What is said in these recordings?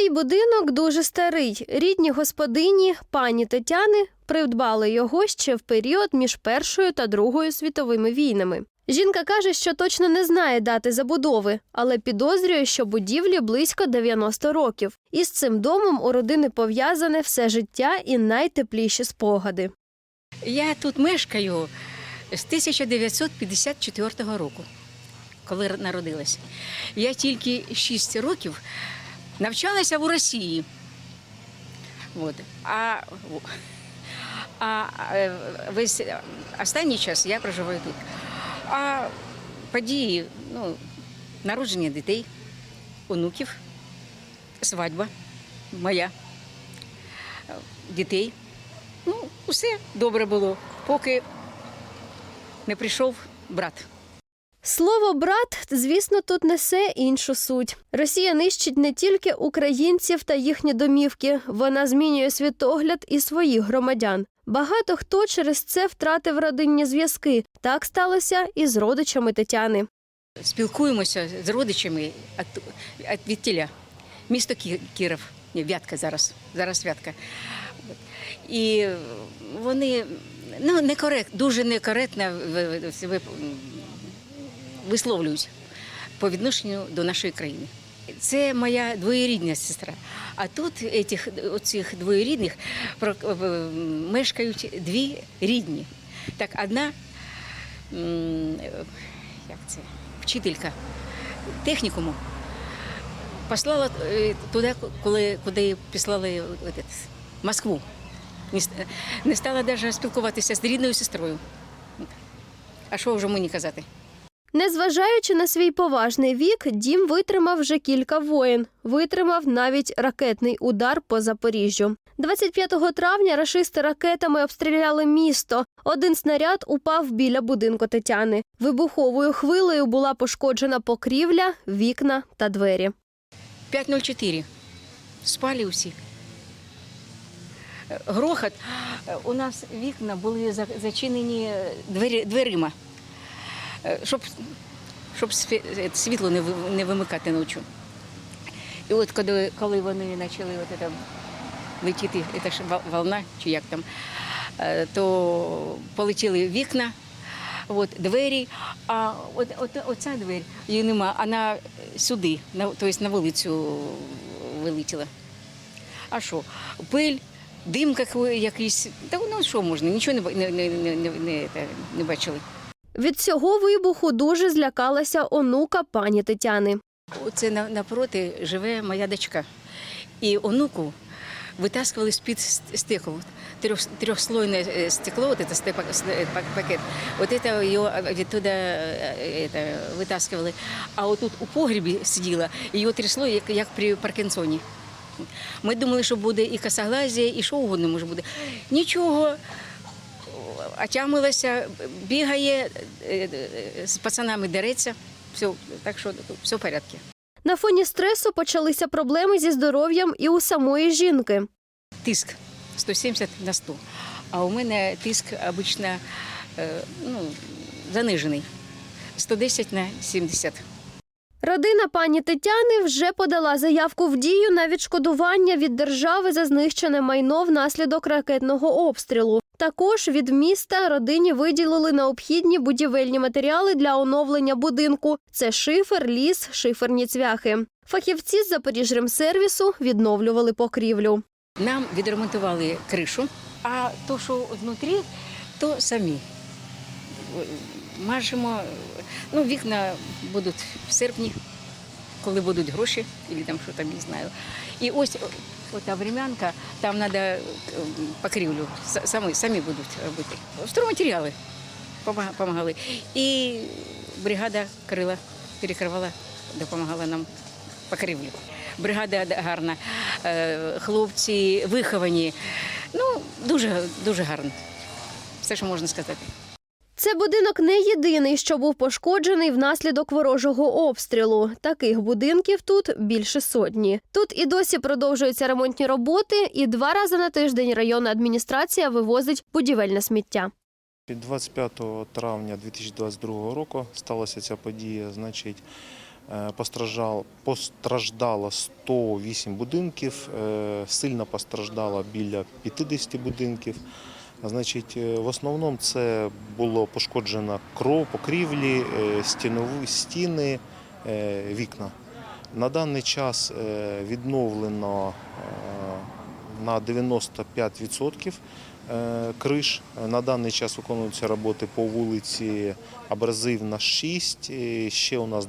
Цей будинок дуже старий. Рідні господині пані Тетяни придбали його ще в період між Першою та Другою світовими війнами. Жінка каже, що точно не знає дати забудови, але підозрює, що будівлі близько 90 років. І з цим домом у родини пов'язане все життя і найтепліші спогади. Я тут мешкаю з 1954 року, коли народилася. Я тільки 6 років навчалася в Росії. От. А, а е, весь останній час я проживаю тут. А події, ну, народження дітей, онуків, свадьба моя, дітей. Ну, усе добре було, поки не прийшов брат. Слово брат, звісно, тут несе іншу суть. Росія нищить не тільки українців та їхні домівки, вона змінює світогляд і своїх громадян. Багато хто через це втратив родинні зв'язки. Так сталося і з родичами Тетяни. Спілкуємося з родичами від тіля. Місто Кіров, Ні, Вятка зараз. Зараз Вятка. І вони ну, некорект, дуже некоректно висловлюють по відношенню до нашої країни. Це моя двоєрідна сестра. А тут этих, оцих двоєрідних мешкають дві рідні. Так, одна як це, вчителька технікуму послала е, туди, коли, куди післали Москву. Не стала навіть спілкуватися з рідною сестрою. А що вже мені казати? Незважаючи на свій поважний вік, дім витримав вже кілька воєн. Витримав навіть ракетний удар по Запоріжжю. 25 травня рашисти ракетами обстріляли місто. Один снаряд упав біля будинку Тетяни. Вибуховою хвилею була пошкоджена покрівля, вікна та двері. 5.04. Спали усі. Грохот. У нас вікна були зачинені двері, дверима, щоб, щоб е, світло не, не вимикати ночі. І от коли, коли вони почали от це, летіти, це ж волна, чи як там, е, то полетіли вікна, от, двері, а от, от, оця двері, її нема, вона сюди, на, тобто на вулицю вилетіла. А що, пиль, дим якийсь, та ну що можна, нічого не, не, не, не, не, не бачили. Від цього вибуху дуже злякалася онука пані Тетяни. Оце на- напроти живе моя дочка. І онуку витаскували з-під с- стеку. Трьох, трьохслойне е, стекло, вот это степа- с- е, пак- пакет, вот это ее відтуда е, это, витаскували. А отут у погрібі сиділа, її трясло, як, як при Паркінсоні. Ми думали, що буде і косоглазія, і що угодно може бути. Нічого, отямилася, бігає, е, е, з пацанами дереться. Все, так що все в порядку. На фоні стресу почалися проблеми зі здоров'ям і у самої жінки. тиск 170 на 100. А у мене тиск обично е, ну, занижений 110 на 70. Родина пані Тетяни вже подала заявку в дію на відшкодування від держави за знищене майно внаслідок ракетного обстрілу. Також від міста родині виділили необхідні будівельні матеріали для оновлення будинку. Це шифер, ліс, шиферні цвяхи. Фахівці з Запоріжремсервісу відновлювали покрівлю. Нам відремонтували кришу, а то, що внутрі, то самі. Мажемо, ну, вікна будуть в серпні, коли будуть гроші, або там що там, не знаю. І ось ота времянка, там треба покрівлю, самі, самі будуть робити. Стройматеріали допомагали. І бригада крила, перекривала, допомагала нам покрівлю. Бригада гарна, е, хлопці виховані. Ну, дуже, дуже гарно. Все, що можна сказати. Це будинок не єдиний, що був пошкоджений внаслідок ворожого обстрілу. Таких будинків тут більше сотні. Тут і досі продовжуються ремонтні роботи, і два рази на тиждень районна адміністрація вивозить будівельне сміття. Від 25 травня 2022 року сталася ця подія. Значить, Е, постраждало 108 будинків, е, сильно постраждало біля 50 будинків. Значить, е, в основному це було пошкоджено кров, покрівлі, е, стіни, е, вікна. На даний час відновлено на 95% е, криш. На даний час виконуються роботи по вулиці Абразивна 6. Ще у нас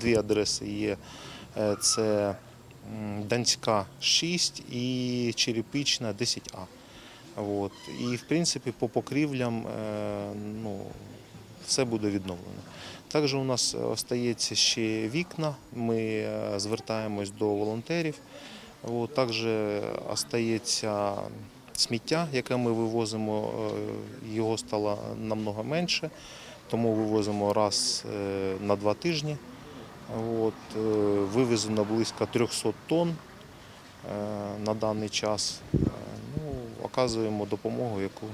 дві адреси є. Це Данська 6 і Черепична 10А. От. І в принципі по покрівлям е, ну, все буде відновлено. Також у нас остається ще вікна. Ми е, звертаємось до волонтерів. От. Також остається сміття, яке ми вивозимо, е, його стало намного менше, тому вивозимо раз на два тижні. От. Вивезено близько 300 тонн на даний час. Оказуємо допомогу, яку,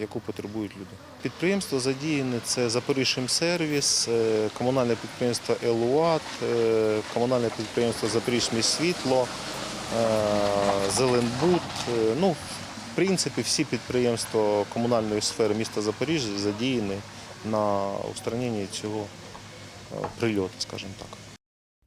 яку потребують люди. Підприємство задіяне це Запоріжжя-сервіс, е, комунальне підприємство Елуат, е, комунальне підприємство Запоріжжя світло, е, Зеленбуд. Ну, в принципі, всі підприємства комунальної сфери міста Запоріжжя задіяні на устраненні цього прильоту, скажімо так.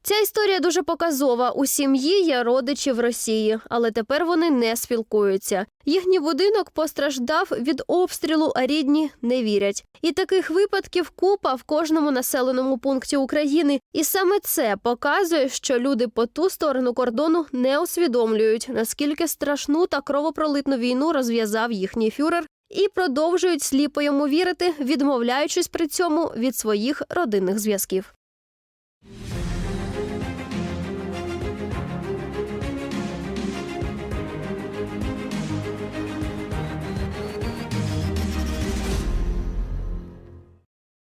Ця історія дуже показова. У сім'ї є родичі в Росії, але тепер вони не спілкуються. Їхній будинок постраждав від обстрілу, а рідні не вірять. І таких випадків купа в кожному населеному пункті України. І саме це показує, що люди по ту сторону кордону не усвідомлюють, наскільки страшну та кровопролитну війну розв'язав їхній фюрер. І продовжують сліпо йому вірити, відмовляючись при цьому від своїх родинних зв'язків.